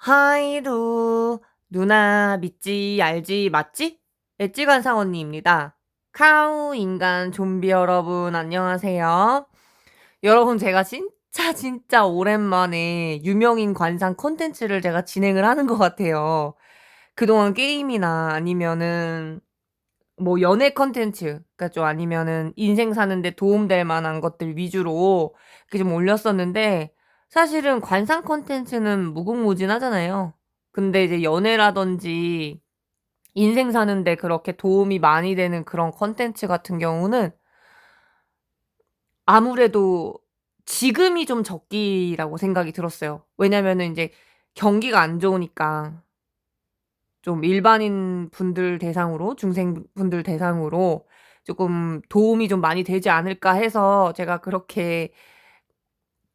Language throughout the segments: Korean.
하이루 누나 믿지 알지 맞지? 엣지관상 언니입니다. 카우 인간 좀비 여러분 안녕하세요. 여러분 제가 진짜 진짜 오랜만에 유명인 관상 콘텐츠를 제가 진행을 하는 것 같아요. 그동안 게임이나 아니면은 뭐 연애 콘텐츠 그러니까 좀 아니면은 인생 사는데 도움될 만한 것들 위주로 이렇게 좀 올렸었는데 사실은 관상 콘텐츠는 무궁무진하잖아요. 근데 이제 연애라든지 인생 사는데 그렇게 도움이 많이 되는 그런 콘텐츠 같은 경우는 아무래도 지금이 좀 적기라고 생각이 들었어요. 왜냐면은 이제 경기가 안 좋으니까 좀 일반인 분들 대상으로 중생 분들 대상으로 조금 도움이 좀 많이 되지 않을까 해서 제가 그렇게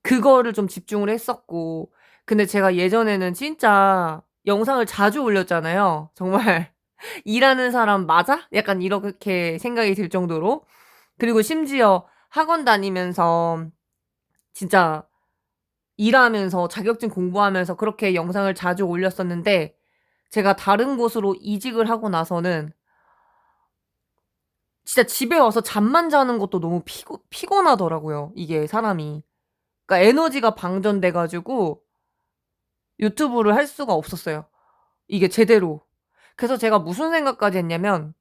그거를 좀 집중을 했었고 근데 제가 예전에는 진짜 영상을 자주 올렸잖아요. 정말 '일하는 사람 맞아?' 약간 이렇게 생각이 들 정도로. 그리고 심지어 학원 다니면서 진짜 일하면서 자격증 공부하면서 그렇게 영상을 자주 올렸었는데 제가 다른 곳으로 이직을 하고 나서는 진짜 집에 와서 잠만 자는 것도 너무 피고 피곤하더라고요 이게 사람이. 그러니까 에너지가 방전돼 가지고 유튜브를 할 수가 없었어요. 이게 제대로. 그래서 제가 무슨 생각까지 했냐면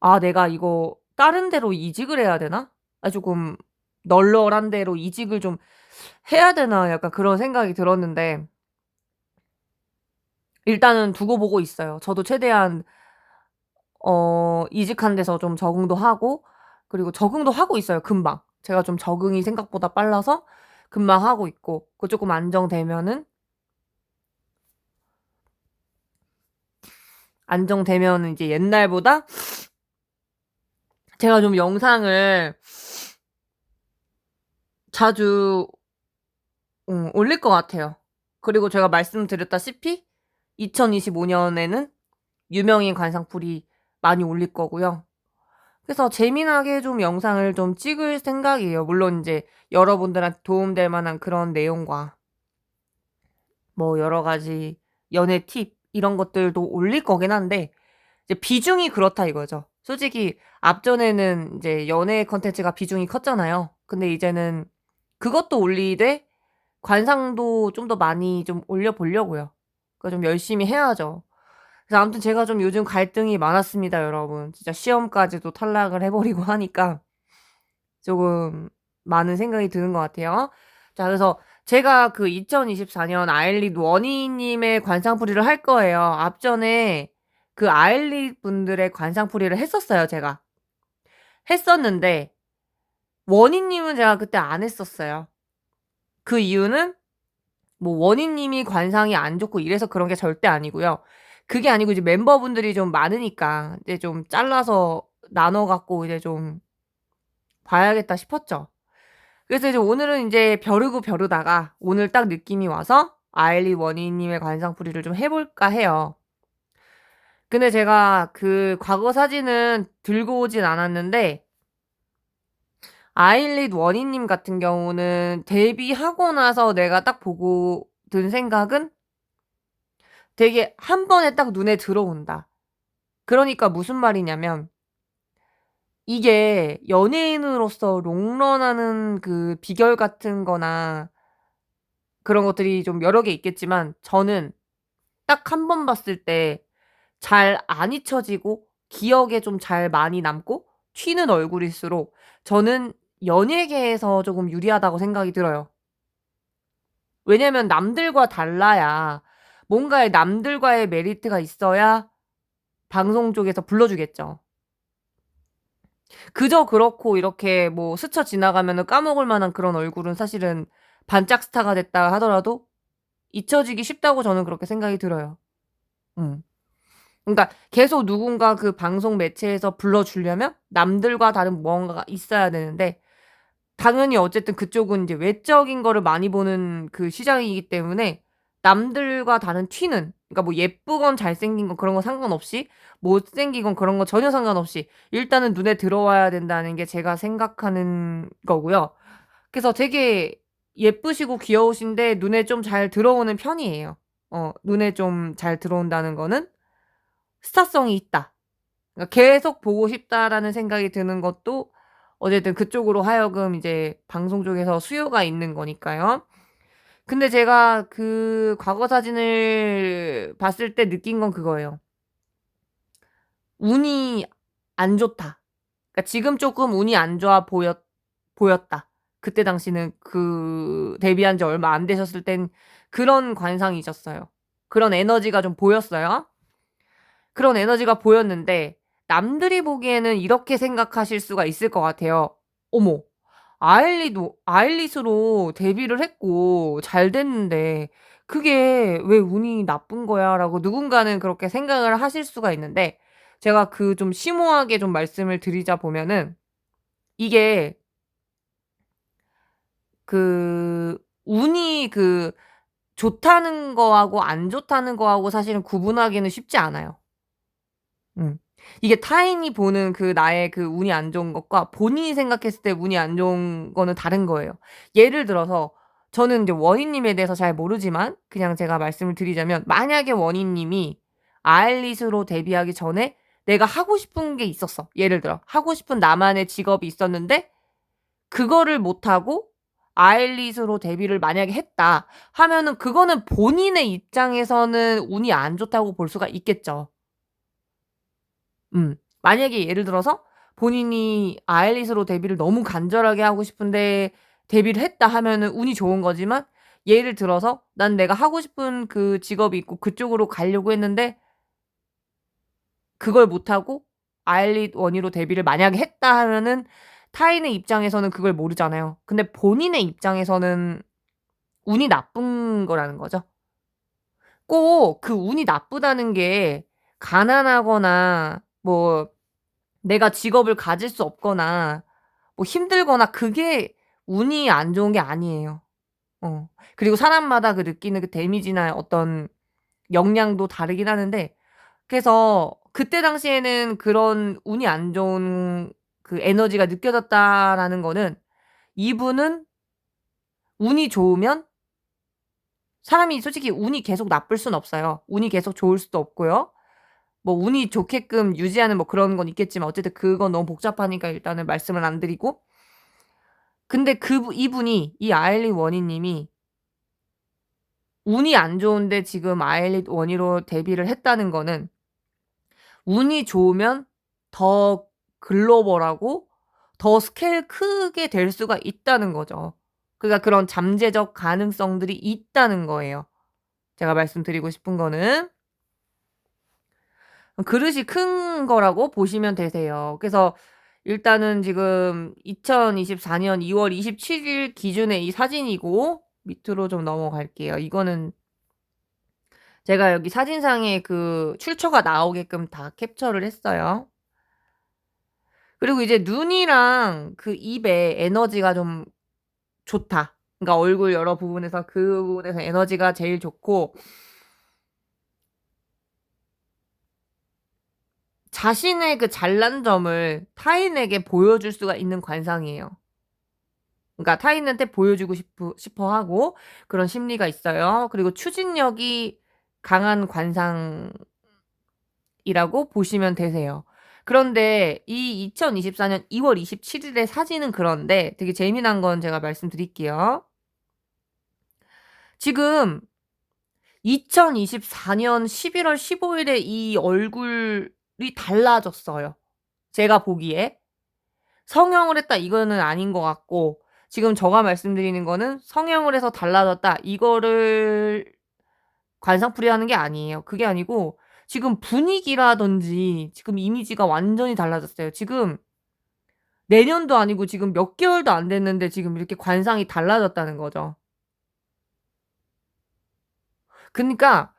'아 내가 이거 다른 데로 이직을 해야 되나? 아 조금 널널한 데로 이직을 좀 해야 되나?' 약간 그런 생각이 들었는데 일단은 두고 보고 있어요. 저도 최대한 어 이직한 데서 좀 적응도 하고 그리고 적응도 하고 있어요 금방. 제가 좀 적응이 생각보다 빨라서 금방 하고 있고 그 쪼끔 안정되면은 안정되면은 이제 옛날보다 제가 좀 영상을 자주 음 올릴 것 같아요. 그리고 제가 말씀드렸다시피 2025 년에는 유명인 관상풀이 많이 올릴 거고요. 그래서 재미나게 좀 영상을 좀 찍을 생각이에요. 물론 인제 여러분들한테 도움될 만한 그런 내용과 뭐 여러 가지 연애 팁 이런 것들도 올릴 거긴 한데 이제 비중이 그렇다 이거죠. 솔직히 앞전에는 인제 연애 콘텐츠가 비중이 컸잖아요. 근데 이제는 그것도 올리되 관상도 좀 더 많이 좀 올려 보려고요. 그거 좀 열심히 해야죠. 그래서 아무튼 제가 좀 요즘 갈등이 많았습니다 여러분. 진짜 시험까지도 탈락을 해 버리고 하니까 조금 많은 생각이 드는 것 같아요. 자 그래서 제가 그 2024년 아일릿 원희 님의 관상풀이를 할 거예요. 앞전에 그 아일릿 분들의 관상풀이를 했었어요 제가. 했었는데 원희 님은 제가 그때 안 했었어요. 그 이유는 뭐 원희 님이 관상이 안 좋고 이래서 그런 게 절대 아니고요. 그게 아니고 이제 멤버분들이 좀 많으니까 이제 좀 잘라서 나눠 갖고 이제 좀 봐야겠다 싶었죠. 그래서 이제 오늘은 인제 벼르고 벼르다가 오늘 딱 느낌이 와서 아일리 원희 님의 관상풀이를 좀 해 볼까 해요. 근데 제가 그 과거 사진은 들고 오진 않았는데 아일릿 원희 님 같은 경우는 데뷔하고 나서 내가 딱 보고 든 생각은 되게 한 번에 딱 눈에 들어온다. 그러니까 무슨 말이냐면 이게 연예인으로서 롱런하는 그 비결 같은 거나 그런 것들이 좀 여러 개 있겠지만 저는 딱한번 봤을 때 잘 안 잊혀지고 기억에 좀 잘 많이 남고 튀는 얼굴일수록 저는 연예계에서 조금 유리하다고 생각이 들어요. 왜냐면 남들과 달라야 뭔가의 남들과의 메리트가 있어야 방송 쪽에서 불러주겠죠. 그저 그렇고 이렇게 뭐 스쳐 지나가면은 까먹을 만한 그런 얼굴은 사실은 반짝 스타가 됐다 하더라도 잊혀지기 쉽다고 저는 그렇게 생각이 들어요. 음. 그러니까 계속 누군가 그 방송 매체에서 불러주려면 남들과 다른 무언가가 있어야 되는데 당연히 어쨌든 그쪽은 이제 외적인 거를 많이 보는 그 시장이기 때문에 남들과 다른 튀는 그러니까 뭐 예쁘건 잘생긴 건 그런 거 상관없이 못생기건 그런 거 전혀 상관없이 일단은 눈에 들어와야 된다는 게 제가 생각하는 거고요. 그래서 되게 예쁘시고 귀여우신데 눈에 좀 잘 들어오는 편이에요. 어 눈에 좀 잘 들어온다는 거는 스타성이 있다. 그러니까 '계속 보고 싶다.'라는 생각이 드는 것도 어쨌든 그쪽으로 하여금 이제 방송 쪽에서 수요가 있는 거니까요. 근데 제가 그 과거 사진을 봤을 때 느낀 건 그거예요. '운이 안 좋다.' 그러니까 지금 쪼끔 운이 안 좋아 보였 보였다. 그때 당시는 그 데뷔한 지 얼마 안 되셨을 땐 그런 관상이셨어요. 그런 에너지가 좀 보였어요. 그런 에너지가 보였는데 남들이 보기에는 이렇게 생각하실 수가 있을 것 같아요. '어머 아일리도 아일릿으로 데뷔를 했고 잘 됐는데 그게 왜 운이 나쁜 거야?'라고 누군가는 그렇게 생각을 하실 수가 있는데 제가 그 좀 심오하게 좀 말씀을 드리자 보면은 이게 그 운이 그 좋다는 거하고 안 좋다는 거하고 사실은 구분하기는 쉽지 않아요. 음. 이게 타인이 보는 그 나의 그 운이 안 좋은 것과 본인이 생각했을 때 운이 안 좋은 거는 다른 거예요. 예를 들어서 저는 인제 원희 님에 대해서 잘 모르지만 그냥 제가 말씀을 드리자면 만약에 원희 님이 아일릿으로 데뷔하기 전에 내가 하고 싶은 게 있었어. 예를 들어 하고 싶은 나만의 직업이 있었는데 그거를 못 하고 아일릿으로 데뷔를 만약에 했다 하면은 그거는 본인의 입장에서는 운이 안 좋다고 볼 수가 있겠죠. 음. 만약에 예를 들어서 본인이 아일릿으로 데뷔를 너무 간절하게 하고 싶은데 데뷔를 했다 하면은 운이 좋은 거지만 예를 들어서 난 내가 하고 싶은 그 직업이 있고 그쪽으로 가려고 했는데 그걸 못 하고 아일릿 원희로 데뷔를 만약에 했다 하면은 타인의 입장에서는 그걸 모르잖아요. 근데 본인의 입장에서는 운이 나쁜 거라는 거죠. 꼭 그 운이 나쁘다는 게 가난하거나 뭐 내가 직업을 가질 수 없거나 뭐 힘들거나 그게 운이 안 좋은 게 아니에요. 어. 그리고 사람마다 그 느끼는 그 데미지나 어떤 역량도 다르긴 하는데 그래서 그때 당시에는 그런 운이 안 좋은 그 에너지가 느껴졌다라는 거는 이분은 운이 좋으면 사람이 솔직히 운이 계속 나쁠 수는 없어요. 운이 계속 좋을 수도 없고요. 뭐 운이 좋게끔 유지하는 뭐 그런 건 있겠지만 어쨌든 그건 너무 복잡하니까 일단은 말씀을 안 드리고 근데 그분 이분이 이 아일릿 원희 님이 운이 안 좋은데 지금 아일릿 원희로 데뷔를 했다는 거는 운이 좋으면 더 글로벌하고 더 스케일 크게 될 수가 있다는 거죠. 그러니까 그런 잠재적 가능성들이 있다는 거예요. 제가 말씀드리고 싶은 거는. 그릇이 큰 거라고 보시면 되세요. 그래서 일단은 지금 2024년 2월 27일 기준의 이 사진이고 밑으로 좀 넘어갈게요. 이거는 제가 여기 사진상에 그 출처가 나오게끔 다 캡처를 했어요. 그리고 이제 눈이랑 그 입에 에너지가 좀 좋다. 그러니까 얼굴 여러 부분에서 그 부분에서 에너지가 제일 좋고 자신의 그 잘난 점을 타인에게 보여줄 수가 있는 관상이에요. 그러니까 타인한테 보여주고 싶어, 하고 그런 심리가 있어요. 그리고 추진력이 강한 관상이라고 보시면 되세요. 그런데 이 2024년 2월 27일의 사진은 그런데 되게 재미난 건 제가 말씀드릴게요. 지금 2024년 11월 15일에 이 얼굴이 달라졌어요. 제가 보기에. 성형을 했다 이거는 아닌 것 같고 지금 제가 말씀드리는 거는 성형을 해서 달라졌다 이거를 관상풀이 하는 게 아니에요. 그게 아니고 지금 분위기라든지 지금 이미지가 완전히 달라졌어요. 지금 내년도 아니고 지금 몇 개월도 안 됐는데 지금 이렇게 관상이 달라졌다는 거죠. 그니까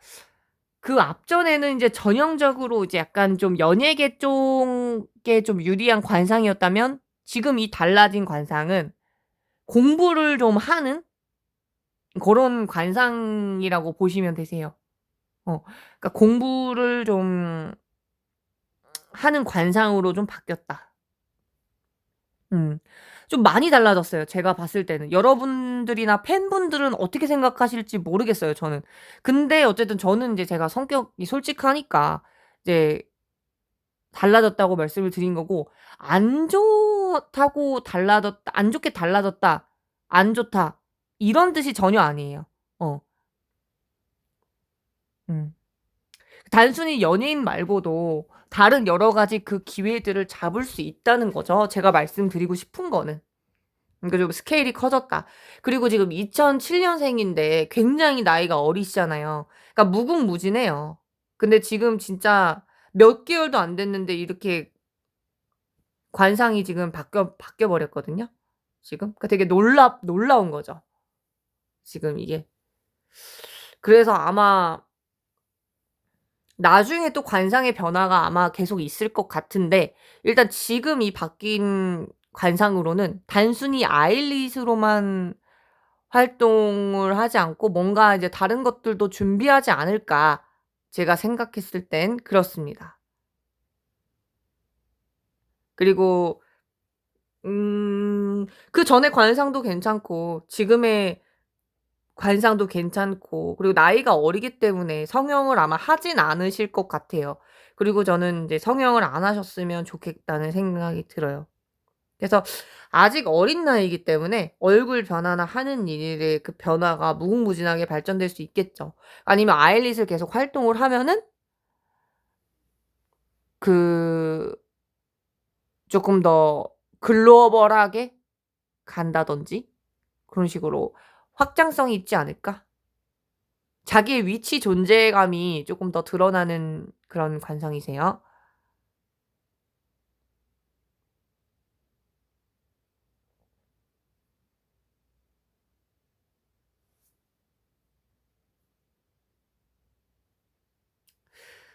그 앞전에는 이제 전형적으로 이제 약간 좀 연예계 쪽에 좀 유리한 관상이었다면 지금 이 달라진 관상은 공부를 좀 하는 그런 관상이라고 보시면 되세요. 어. 그러니까 공부를 좀 하는 관상으로 좀 바뀌었다. 음. 좀 많이 달라졌어요 제가 봤을 때는. 여러분들이나 팬분들은 어떻게 생각하실지 모르겠어요 저는. 근데 어쨌든 저는 인제 제가 성격이 솔직하니까 이제 달라졌다고 말씀을 드린 거고 안 좋다고 달라졌다 안 좋게 달라졌다, 안 좋다 이런 뜻이 전혀 아니에요. 어. 음. 단순히 연예인 말고도 다른 여러 가지 그 기회들을 잡을 수 있다는 거죠 제가 말씀드리고 싶은 거는. 그러니까 좀 스케일이 커졌다. 그리고 지금 2007 년생인데 굉장히 나이가 어리시잖아요. 그러니까 무궁무진해요. 근데 지금 진짜 몇 개월도 안 됐는데 이렇게 관상이 지금 바뀌어 바뀌어 버렸거든요 지금. 그러니까 되게 놀랍 놀라운 거죠. 지금 이게. 그래서 아마 나중에 또 관상의 변화가 아마 계속 있을 것 같은데 일단 지금 이 바뀐 관상으로는 단순히 아일릿으로만 활동을 하지 않고 뭔가 이제 '다른 것들도 준비하지 않을까.' 제가 생각했을 땐 그렇습니다. 그리고 음 그전에 관상도 괜찮고 지금의 관상도 괜찮고 그리고 나이가 어리기 때문에 성형을 아마 하진 않으실 것 같아요. 그리고 저는 인제 '성형을 안 하셨으면 좋겠다.'는 생각이 들어요. 그래서 아직 어린 나이이기 때문에 얼굴 변화나 하는 일의 그 변화가 무궁무진하게 발전될 수 있겠죠. 아니면 아일릿을 계속 활동을 하면은 그 쪼끔 더 글로벌하게 간다든지 그런 식으로 확장성이 있지 않을까? 자기의 위치 존재감이 쪼끔 더 드러나는 그런 관상이세요.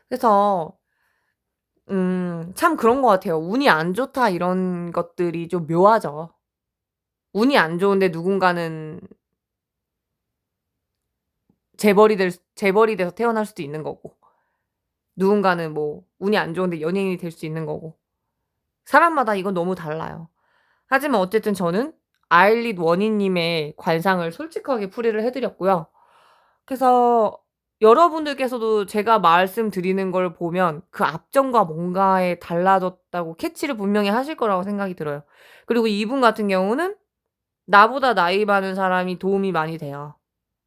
그래서 음 참 그런 것 같아요. '운이 안 좋다.' 이런 것들이 좀 묘하죠. 운이 안 좋은데 누군가는 재벌이 될 수 재벌이 돼서 태어날 수도 있는 거고 누군가는 뭐 운이 안 좋은데 연예인이 될 수 있는 거고 사람마다 이건 너무 달라요. 하지만 어쨌든 저는 아일릿 원희 님의 관상을 솔직하게 풀이를 해 드렸고요. 그래서 여러분들께서도 제가 말씀드리는 걸 보면 그 앞전과 뭔가에 달라졌다고 캐치를 분명히 하실 거라고 생각이 들어요. 그리고 이분 같은 경우는 나보다 나이 많은 사람이 도움이 많이 돼요.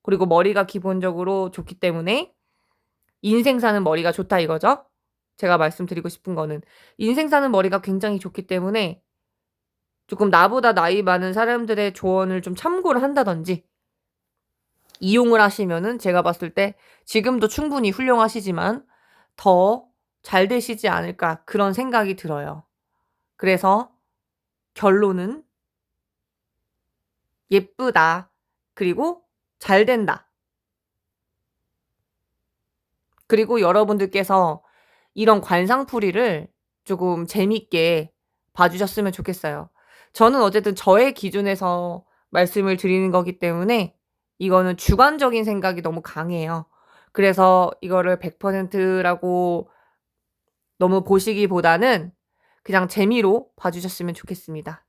그리고 머리가 기본적으로 좋기 때문에 '인생 사는 머리가 좋다.' 이거죠. 제가 말씀드리고 싶은 거는. 인생 사는 머리가 굉장히 좋기 때문에 쪼끔 나보다 나이 많은 사람들의 조언을 좀 참고를 한다든지 이용을 하시면은 제가 봤을 때 지금도 충분히 훌륭하시지만 '더 잘 되시지 않을까.' 그런 생각이 들어요. 그래서 결론은 예쁘다. 그리고 잘 된다. 그리고 여러분들께서 이런 관상풀이를 쪼금 재밌게 봐 주셨으면 좋겠어요. 저는 어쨌든 저의 기준에서 말씀을 드리는 거기 때문에 이거는 주관적인 생각이 너무 강해요. 그래서 이거를 100% 라고 너무 보시기보다는 그냥 재미로 봐 주셨으면 좋겠습니다.